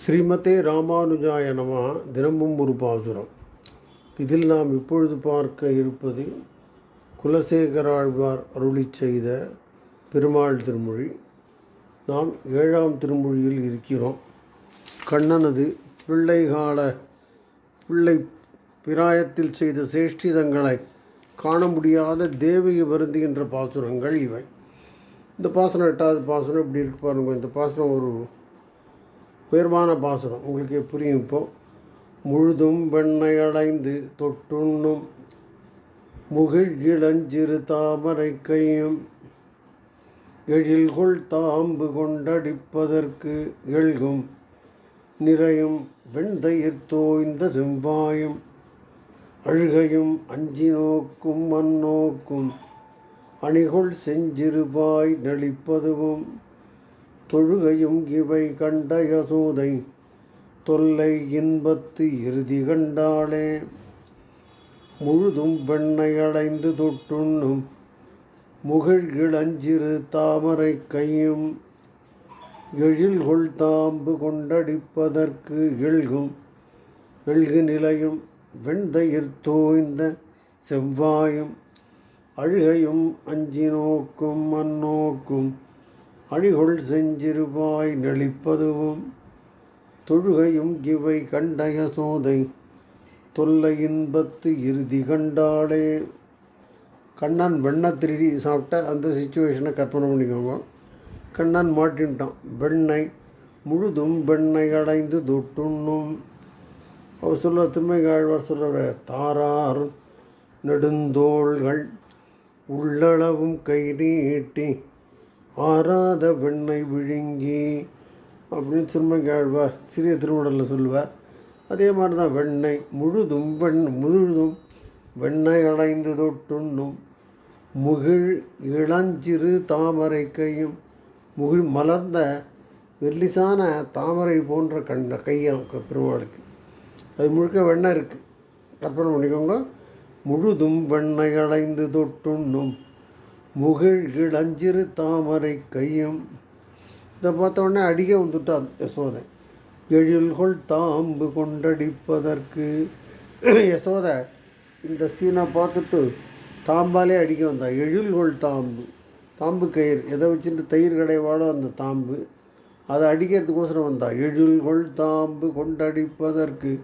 ஸ்ரீமதே ராமானுஜாய நம தினமும் ஒரு பாசுரம். இதில் நாம் இப்பொழுது பார்க்க இருப்பது குலசேகராழ்வார் அருளிச் செய்த பெருமாள் திருமொழி. நாம் ஏழாம் திருமொழியில் இருக்கிறோம். கண்ணனது பிள்ளைகால பிள்ளை பிராயத்தில் செய்த சேஷ்டிதங்களை காண முடியாத தேவையை வருந்துகின்ற பாசுரங்கள் இவை. இந்த பாசனம் எட்டாவது பாசுரம் இப்படி இருக்கு பாருங்க. இந்த பாசனம் ஒரு உயர்வான பாசுரம். உங்களுக்கு புரியும் இப்போ. முழுதும் வெண்ணை அடைந்து தொட்டுண்ணும். முகிழ் இளஞ்சிறு தாமரை கையும். எழில்கொள் தாம்பு கொண்டடிப்பதற்கு எழுகும். நிறையும் வெண்தயிர் தோய்ந்த செம்பாயும் அழுகையும் அஞ்சி நோக்கும் மண்ணோக்கும் அணிகொள் செஞ்சிறுபாய் நளிப்பதுவும் தொழுகையும் இவை கண்ட யசோதை தொல்லை இன்பத்து இறுதி கண்டாளே. முழுதும் வெண்ணை அடைந்து தொட்டுண்ணும் முகிழ் இளஞ்சிறு தாமரை கையும் எழில்கொள் தாம்பு கொண்டடிப்பதற்கு எழுகும் எழுகு நிலையும் வெண்தயிர் தோய்ந்த செவ்வாயும் அழுகையும் அஞ்சி நோக்கும் மண்ணோக்கும் அழிகொள் செஞ்சிருவாய் நெளிப்பதுவும் தொழுகையும் இவை கண்டய சோதை. தொல்லை இன்பத்து இறுதி கண்டாலே கண்ணன் வெண்ணை திருடி சாப்பிட்ட அந்த சுச்சுவேஷனை கற்பனை பண்ணிக்கோங்க. கண்ணன் மாட்டின்ட்டான். வெண்ணெய் முழுதும் வெண்ணெய் அடைந்து தொட்டுண்ணும். அவர் சொல்ல திருமைகாழ்வார் சொல்கிற தாரார் நெடுந்தோள்கள் உள்ளளவும் கை நீட்டி ஆறாத வெண்ணை விழுங்கி அப்படின்னு திருமைகாழ்வார் சிறிய திருமணத்தில் சொல்லுவார். அதே மாதிரி தான் வெண்ணெய் முழுதும் வெண் முழுதும் வெண்ணெய் அடைந்து தொட்டுண்ணும். முகிழ் இளஞ்சிறு தாமரை கையும் முகிழ் மலர்ந்த வெள்ளிசான தாமரை போன்ற கண்ட கையும் பெருமாளுக்கு. அது முழுக்க வெண்ணெய் இருக்குது கற்பனை பண்ணிக்கோங்க. முழுதும் வெண்ணெய் அடைந்து தொட்டுண்ணும். முகிழ் இளஞ்சிறு தாமரை கையும். இதை பார்த்த உடனே அடிக்க வந்துட்டான் யசோதை. எழில்கொள் தாம்பு கொண்டடிப்பதற்கு. யசோதை இந்த சீனை பார்த்துட்டு தாம்பாலே அடிக்க வந்தான். எழில்கொள் தாம்பு. தாம்பு கயிறு. எதை வச்சுட்டு தயிர் கடைவாடோ அந்த தாம்பு. அதை அடிக்கிறதுக்கோசரம் வந்தா எழில்கொள் தாம்பு கொண்டடிப்பதற்கு.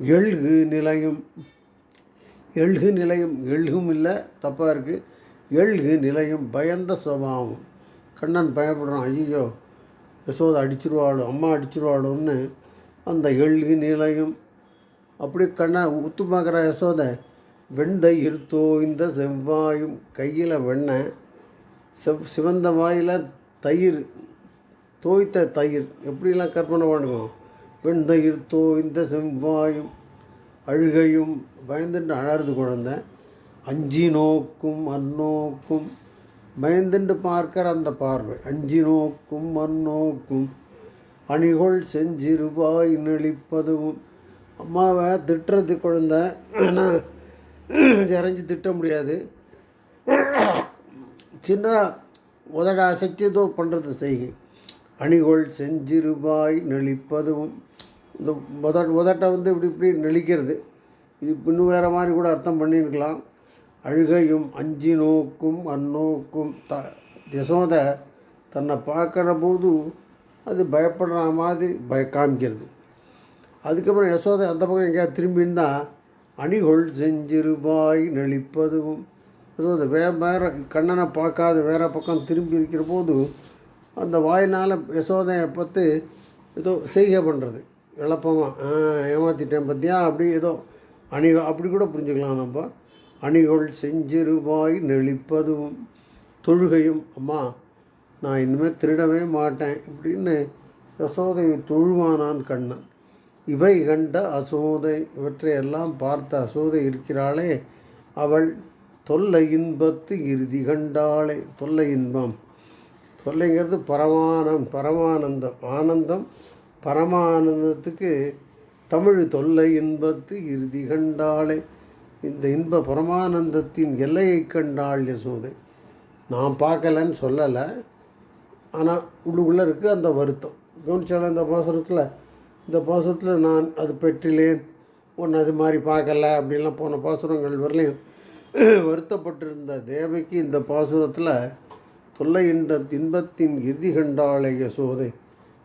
எழுகு நிலையும். எழுகு நிலையும். எழுகும் இல்லை தப்பாக இருக்குது எழ்கு நிலையும் பயந்த சுபாவம் கண்ணன் பயப்படுறான் ஐயோ யசோதை அடிச்சிருவாளோ அம்மா அடிச்சிருவாளோன்னு அந்த எழ்கு நிலையும். அப்படி கண்ணை உத்து பார்க்குற யசோதை வெண்டை இருத்தோ இந்த செவ்வாயும் கையில் வெண்ணெய் செவ் சிவந்த வாயில் தயிர் தோய்த்த தயிர் எப்படிலாம் கற்பனை பண்ணுவோம்? வெண்தயிர் தோய்ந்த செவ்வாயும் அழுகையும் பயந்துட்டு அழறது குழந்தை. அஞ்சி நோக்கும் அந்நோக்கும் பயந்துண்டு பார்க்கிற அந்த பார்வை. அஞ்சி நோக்கும் அந்நோக்கும் அணிகொள் செஞ்சிருவாய் நெளிப்பதுவும். அம்மாவை திட்டுறது குழந்தை. ஆனால் இறஞ்சி திட்ட முடியாது. சின்ன உதட அசைச்சு ஏதோ பண்ணுறது செய்கை. அணிகோள் செஞ்சிருவாய் நெளிப்பதும் இந்த உதட உதட்டை வந்து இப்படி இப்படி நெளிக்கிறது. இது இன்னும் வேறு மாதிரி கூட அர்த்தம் பண்ணியிருக்கலாம். அழுகையும் அஞ்சி நோக்கும் அந்நோக்கும் த யசோதை தன்னை பார்க்குற போது அது பயப்படுற மாதிரி பய காமிக்கிறது. அதுக்கப்புறம் யசோதை அந்த பக்கம் எங்கேயாவது திரும்பின்னா அணிகொள் செஞ்சிருவாய் நெளிப்பதும் யசோதை வே வேற கண்ணனை பார்க்காத வேற பக்கம் திரும்பி இருக்கிற போது அந்த வாயினால் யசோதையை பார்த்து ஏதோ செய்கை பண்ணுறது எளப்பமாக ஏமாற்றிட்டேன் பார்த்தியா அப்படி ஏதோ அணி அப்படி கூட புரிஞ்சுக்கலாம் நம்ம. அணிகொள் செஞ்சிருவாய் நெளிப்பதும் தொழுகையும். அம்மா நான் இனிமேல் திருடவே மாட்டேன் இப்படின்னு யசோதையை தொழுவானான் கண்ணன். இவை கண்ட அசோதை இவற்றையெல்லாம் பார்த்த அசோதை இருக்கிறாளே அவள் தொல்லை இன்பத்து இறுதி கண்டாளே. தொல்லை இன்பம். தொல்லைங்கிறது பரமானம் பரமானந்தம். ஆனந்தம் பரமானந்தத்துக்கு தமிழ் தொல்லை இன்பத்து இறுதி கண்டாளே. இந்த இன்ப பரமானந்தத்தின் எல்லையை கண்டாள் யசோதை. நான் பார்க்கலன்னு சொல்லலை. ஆனால் உள்ளுக்குள்ளே இருக்குது அந்த வருத்தம். கவனிச்சால இந்த பாசுரத்தில்? இந்த பாசுரத்தில் நான் அது பெற்றிலேன். ஒன்று அது மாதிரி பார்க்கல அப்படின்லாம் போன பாசுரங்கள் வரலையும். வருத்தப்பட்டிருந்த தேவைக்கு இந்த பாசுரத்தில் தொல்லை இன்ப இன்பத்தின் இறுதி கண்டாளே யசோதை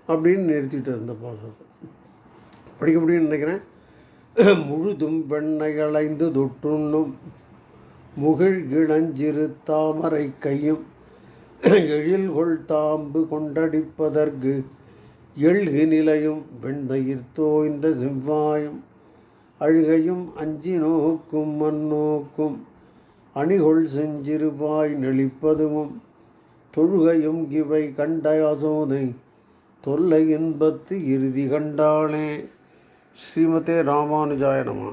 அப்படின்னு நிறுத்திட்டு இருந்த பாசுரத்தை. படிக்க முடியும்னு நினைக்கிறேன். முழுதும் வெண்ணெய் அலைந்து தொட்டுண்ணும். முகிழ் இளஞ்சிறு தாமரை கையும் எழில்கொள் தாம்பு கொண்டடிப்பதற்கு எழுகு நிலையும் வெண்தயிர் தோய்ந்த செவ்வாயும் அழுகையும் அஞ்சி நோக்கும் மண்ணோக்கும் அணிகொள் செஞ்சிருவாய் நெளிப்பதுவும் தொழுகையும் இவை கண்ட அசோதை தொல்லை இன்பத்து இறுதி கண்டாளே. ஸ்ரீமதே ராமானுஜாய நம